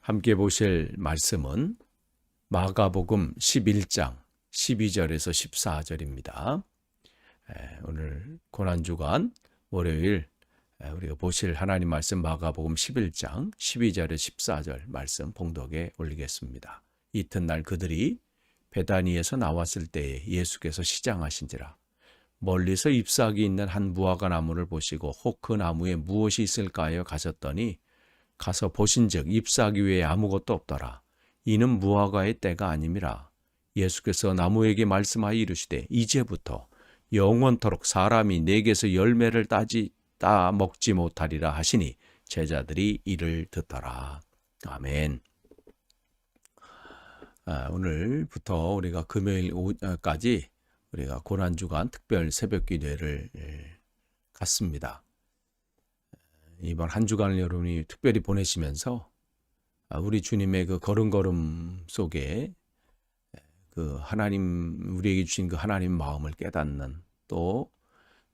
함께 보실 말씀은 마가복음 11장 12절에서 14절입니다. 오늘 고난주간 월요일 우리가 보실 하나님 말씀 마가복음 11장 12절에 14절 말씀 봉독에 올리겠습니다. 이튿날 그들이 베다니에서 나왔을 때에 예수께서 시장하신지라 멀리서 잎사귀 있는 한 무화과 나무를 보시고 혹 그 나무에 무엇이 있을까 하여 가셨더니 가서 보신즉 잎사귀 외에 아무것도 없더라. 이는 무화과의 때가 아님이라. 예수께서 나무에게 말씀하여 이르시되 이제부터 영원토록 사람이 내게서 열매를 따지 따 먹지 못하리라 하시니 제자들이 이를 듣더라. 아멘. 아, 오늘부터 우리가 금요일까지 우리가 고난주간 특별 새벽 기도회를 예, 갖습니다. 이번 한 주간을 여러분이 특별히 보내시면서 아, 우리 주님의 그 걸음걸음 속에 그 하나님 우리에게 주신 그 하나님 마음을 깨닫는 또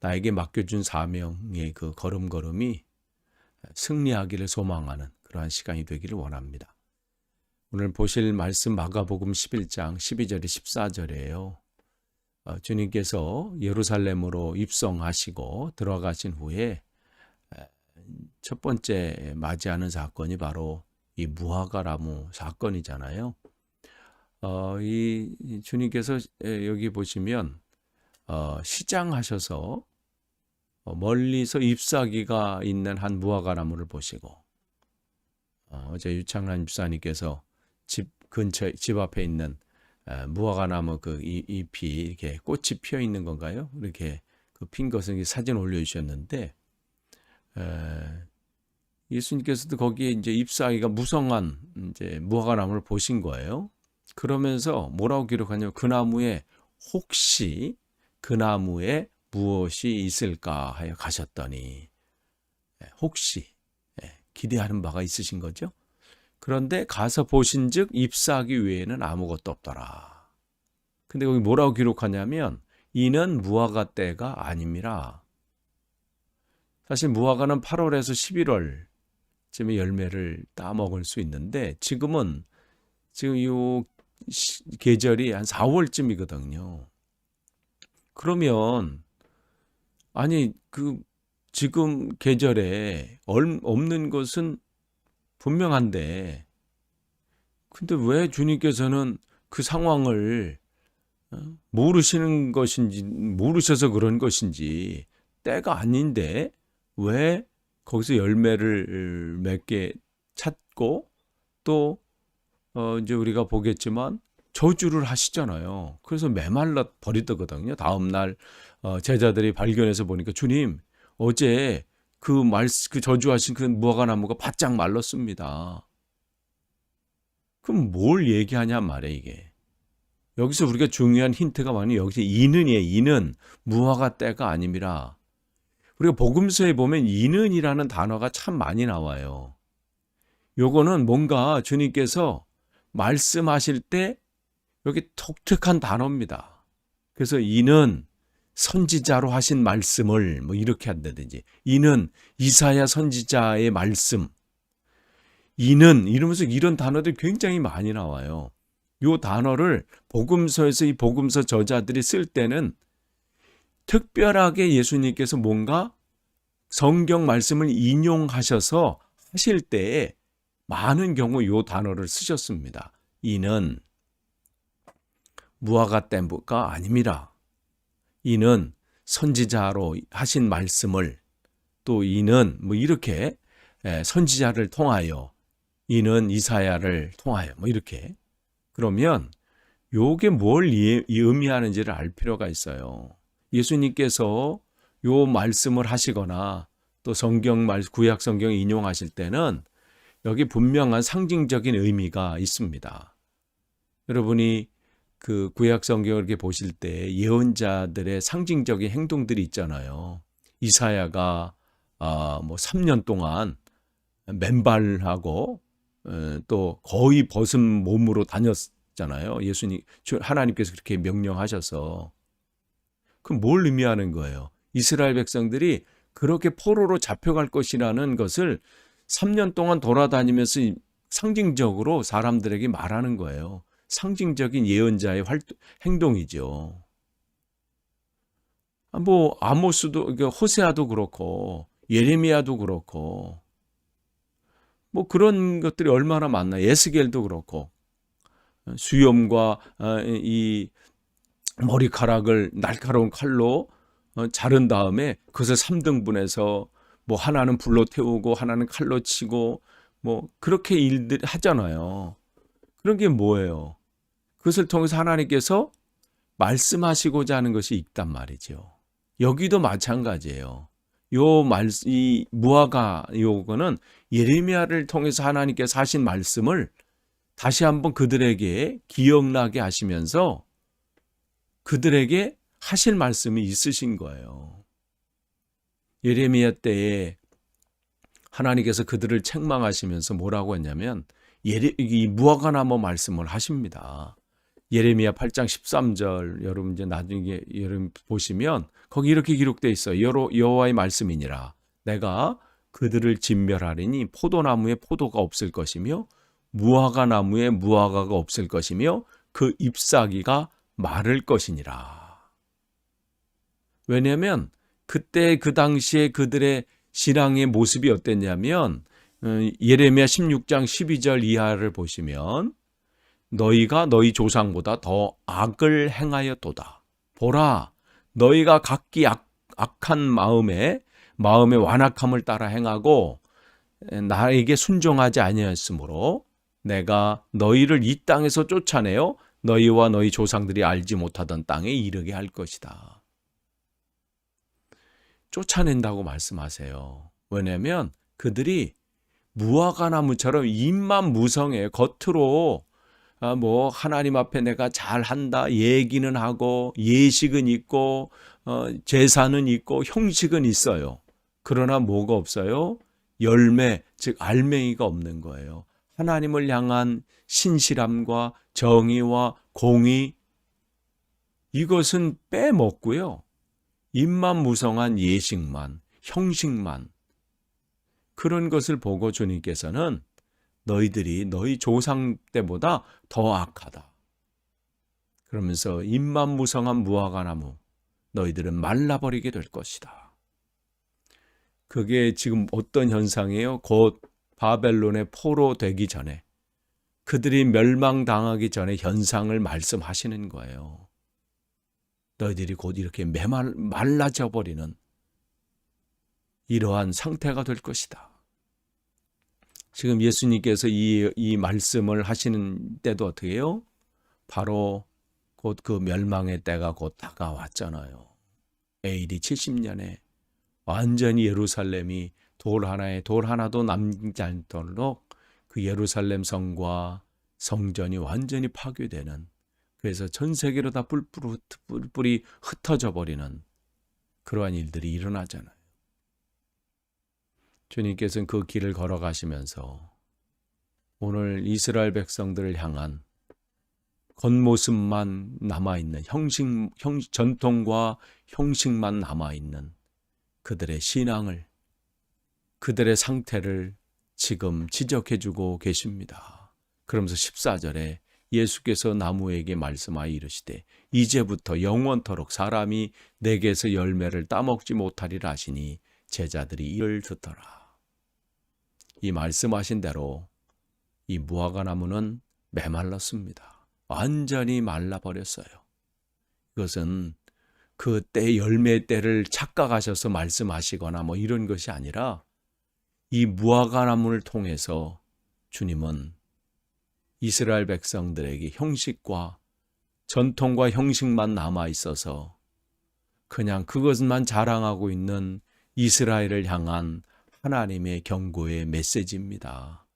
나에게 맡겨준 사명의 그 걸음걸음이 승리하기를 소망하는 그러한 시간이 되기를 원합니다. 오늘 보실 말씀 마가복음 11장 12절에 14절이에요. 어, 주님께서 예루살렘으로 입성하시고 들어가신 후에 첫 번째 맞이하는 사건이 바로 이 무화과나무 사건이잖아요. 어, 이 주님께서 여기 보시면 어, 시장하셔서 어, 멀리서 잎사귀가 있는 한 무화과나무를 보시고 어, 어제 유창란 집사님께서 집 근처 집 앞에 있는 무화과나무 그 잎이 이렇게 꽃이 피어 있는 건가요? 이렇게 그 핀 것을 사진 올려주셨는데 예수님께서도 거기에 이제 잎사귀가 무성한 이제 무화과나무를 보신 거예요. 그러면서 뭐라고 기록하냐면 그 나무에 혹시 그 나무에 무엇이 있을까 하여 가셨더니 혹시 기대하는 바가 있으신 거죠. 그런데 가서 보신즉 잎사귀 외에는 아무것도 없더라. 근데 거기 뭐라고 기록하냐면 이는 무화과 때가 아닙니다. 사실 무화과는 8월에서 11월 쯤에 열매를 따 먹을 수 있는데 지금은 지금 이 계절이 한 4월쯤이거든요. 그러면 아니 그 지금 계절에 없는 것은 분명한데 근데 왜 주님께서는 그 상황을 어, 모르시는 것인지 모르셔서 그런 것인지 때가 아닌데 왜 거기서 열매를 맺게 찾고 또 어 이제 우리가 보겠지만 저주를 하시잖아요. 그래서 메말라 버리더거든요. 다음 날 어, 제자들이 발견해서 보니까 주님 어제 그 말, 그 저주하신 그 무화과 나무가 바짝 말랐습니다. 그럼 뭘 얘기하냐 말이야, 이게. 여기서 우리가 중요한 힌트가 뭐냐, 여기서 이는이에요, 이는. 무화과 때가 아님이라. 우리가 복음서에 보면 이는이라는 단어가 참 많이 나와요. 요거는 뭔가 주님께서 말씀하실 때 여기 독특한 단어입니다. 그래서 이는 선지자로 하신 말씀을 뭐 이렇게 한다든지 이는 이사야 선지자의 말씀 이는 이러면서 이런 단어들이 굉장히 많이 나와요. 요 단어를 복음서에서 이 복음서 저자들이 쓸 때는 특별하게 예수님께서 뭔가 성경 말씀을 인용하셔서 하실 때에 많은 경우 요 단어를 쓰셨습니다. 이는 무화과 댐부가 아닙니다. 이는 선지자로 하신 말씀을 또 이는 뭐 이렇게 선지자를 통하여 이는 이사야를 통하여 뭐 이렇게 그러면 요게 뭘 의미하는지를 알 필요가 있어요. 예수님께서 요 말씀을 하시거나 또 성경 말 구약 성경 인용하실 때는 여기 분명한 상징적인 의미가 있습니다. 여러분이 그 구약 성경을 이렇게 보실 때 예언자들의 상징적인 행동들이 있잖아요. 이사야가 아 뭐 3년 동안 맨발하고 또 거의 벗은 몸으로 다녔잖아요. 예수님 하나님께서 그렇게 명령하셔서 그럼 뭘 의미하는 거예요? 이스라엘 백성들이 그렇게 포로로 잡혀갈 것이라는 것을 3년 동안 돌아다니면서 상징적으로 사람들에게 말하는 거예요. 상징적인 예언자의 활동, 행동이죠. 아, 뭐 아모스도 그러니까 호세아도 그렇고 예레미야도 그렇고 뭐 그런 것들이 얼마나 많나 예스겔도 그렇고 수염과 어, 이 머리카락을 날카로운 칼로 어, 자른 다음에 그것을 3등분해서 뭐 하나는 불로 태우고 하나는 칼로 치고 뭐 그렇게 일들 하잖아요. 그런 게 뭐예요? 그것을 통해서 하나님께서 말씀하시고자 하는 것이 있단 말이죠. 여기도 마찬가지예요. 요 말, 이 무화과 요거는 예레미야를 통해서 하나님께서 하신 말씀을 다시 한번 그들에게 기억나게 하시면서 그들에게 하실 말씀이 있으신 거예요. 예레미야 때에 하나님께서 그들을 책망하시면서 뭐라고 했냐면 예레, 이 무화과 나무 말씀을 하십니다. 예레미야 8장 13절 여러분 이제 나중에 여러분 보시면 거기 이렇게 기록되어 있어요. 여호 여호와의 말씀이니라. 내가 그들을 진멸하리니 포도나무에 포도가 없을 것이며 무화과 나무에 무화과가 없을 것이며 그 잎사귀가 마를 것이니라. 왜냐하면 그때 그 당시에 그들의 신앙의 모습이 어땠냐면 어, 예레미야 16장 12절 이하를 보시면 너희가 너희 조상보다 더 악을 행하였도다. 보라, 너희가 각기 악, 악한 마음에 마음의 완악함을 따라 행하고 나에게 순종하지 아니하였으므로 내가 너희를 이 땅에서 쫓아내어 너희와 너희 조상들이 알지 못하던 땅에 이르게 할 것이다. 쫓아낸다고 말씀하세요. 왜냐하면 그들이 무화과 나무처럼 입만 무성해 겉으로 아, 뭐 하나님 앞에 내가 잘한다 얘기는 하고 예식은 있고 어, 제사는 있고 형식은 있어요. 그러나 뭐가 없어요? 열매 즉 알맹이가 없는 거예요. 하나님을 향한 신실함과 정의와 공의 이것은 빼먹고요. 입만 무성한 예식만, 형식만 그런 것을 보고 주님께서는 너희들이 너희 조상 때보다 더 악하다. 그러면서 입만 무성한 무화과 나무 너희들은 말라버리게 될 것이다. 그게 지금 어떤 현상이에요? 곧 바벨론의 포로 되기 전에 그들이 멸망당하기 전에 현상을 말씀하시는 거예요. 너희들이 곧 이렇게 메말 말라져 버리는 이러한 상태가 될 것이다. 지금 예수님께서 이, 이 말씀을 하시는 때도 어떻게 해요? 바로 곧 그 멸망의 때가 곧 다가왔잖아요. AD 70년에 완전히 예루살렘이 돌 하나에 돌 하나도 남지 않도록 그 예루살렘 성과 성전이 완전히 파괴되는 그래서 전 세계로 다 뿔뿔이, 흩어져 버리는 그러한 일들이 일어나잖아요. 주님께서는 그 길을 걸어가시면서 오늘 이스라엘 백성들을 향한 겉모습만 남아있는 형식, 형, 전통과 형식만 남아있는 그들의 신앙을, 그들의 상태를 지금 지적해 주고 계십니다. 그러면서 14절에 예수께서 나무에게 말씀하여 이르시되 이제부터 영원토록 사람이 내게서 열매를 따먹지 못하리라 하시니 제자들이 이를 듣더라. 이 말씀하신 대로 이 무화과 나무는 메말랐습니다. 완전히 말라버렸어요. 이것은 그때 열매 때를 착각하셔서 말씀하시거나 뭐 이런 것이 아니라 이 무화과 나무를 통해서 주님은 이스라엘 백성들에게 형식과 전통과 형식만 남아 있어서 그냥 그것만 자랑하고 있는 이스라엘을 향한 하나님의 경고의 메시지입니다.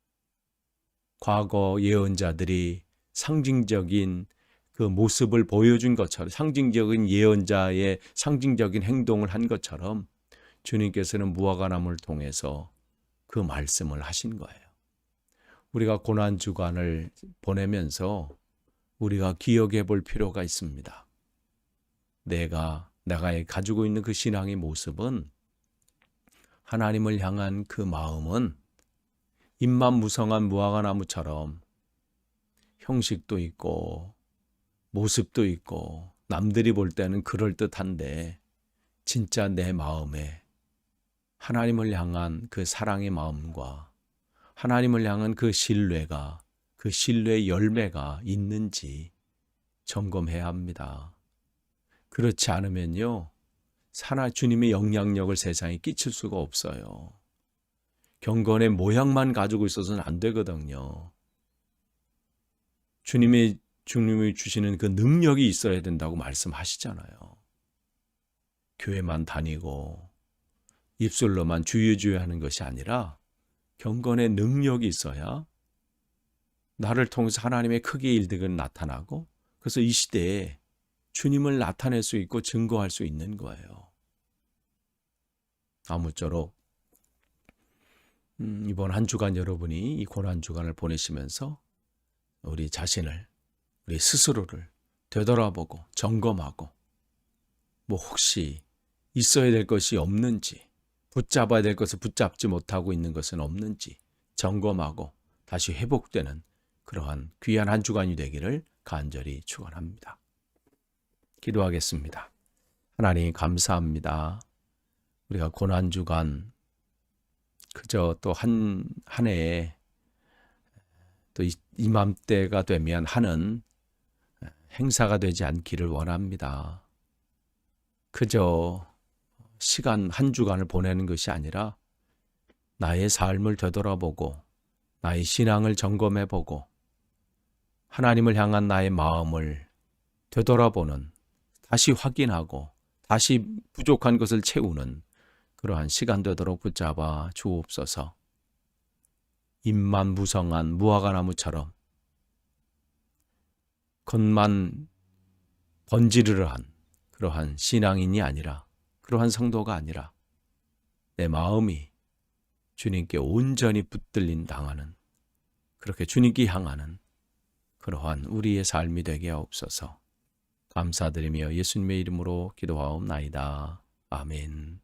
과거 예언자들이 상징적인 그 모습을 보여준 것처럼 상징적인 예언자의 상징적인 행동을 한 것처럼 주님께서는 무화과나무를 통해서 그 말씀을 하신 거예요. 우리가 고난 주간을 보내면서 우리가 기억해 볼 필요가 있습니다. 내가 내가 가지고 있는 그 신앙의 모습은 하나님을 향한 그 마음은 입만 무성한 무화과 나무처럼 형식도 있고 모습도 있고 남들이 볼 때는 그럴듯한데 진짜 내 마음에 하나님을 향한 그 사랑의 마음과 하나님을 향한 그 신뢰가 그 신뢰의 열매가 있는지 점검해야 합니다. 그렇지 않으면요. 사나 주님의 영향력을 세상에 끼칠 수가 없어요. 경건의 모양만 가지고 있어서는 안 되거든요. 주님의 주님이 주시는 그 능력이 있어야 된다고 말씀하시잖아요. 교회만 다니고 입술로만 주여주여 하는 것이 아니라 경건의 능력이 있어야 나를 통해서 하나님의 크기의 일들은 나타나고 그래서 이 시대에 주님을 나타낼 수 있고 증거할 수 있는 거예요. 아무쪼록 음, 이번 한 주간 여러분이 이 고난 주간을 보내시면서 우리 자신을 우리 스스로를 되돌아보고 점검하고 뭐 혹시 있어야 될 것이 없는지 붙잡아야 될 것을 붙잡지 못하고 있는 것은 없는지 점검하고 다시 회복되는 그러한 귀한 한 주간이 되기를 간절히 축원합니다. 기도하겠습니다. 하나님 감사합니다. 우리가 고난 주간 그저 또 한 한 해에 또 이- 이맘때가 되면 하는 행사가 되지 않기를 원합니다. 그저 시간 한 주간을 보내는 것이 아니라 나의 삶을 되돌아보고 나의 신앙을 점검해 보고 하나님을 향한 나의 마음을 되돌아보는 다시 확인하고 다시 부족한 것을 채우는 그러한 시간 되도록 붙잡아 주옵소서. 입만 무성한 무화과 나무처럼 겉만 번지르르한 그러한 신앙인이 아니라 그러한 성도가 아니라 내 마음이 주님께 온전히 붙들린 당하는 그렇게 주님께 향하는 그러한 우리의 삶이 되게 하옵소서. 감사드리며 예수님의 이름으로 기도하옵나이다. 아멘.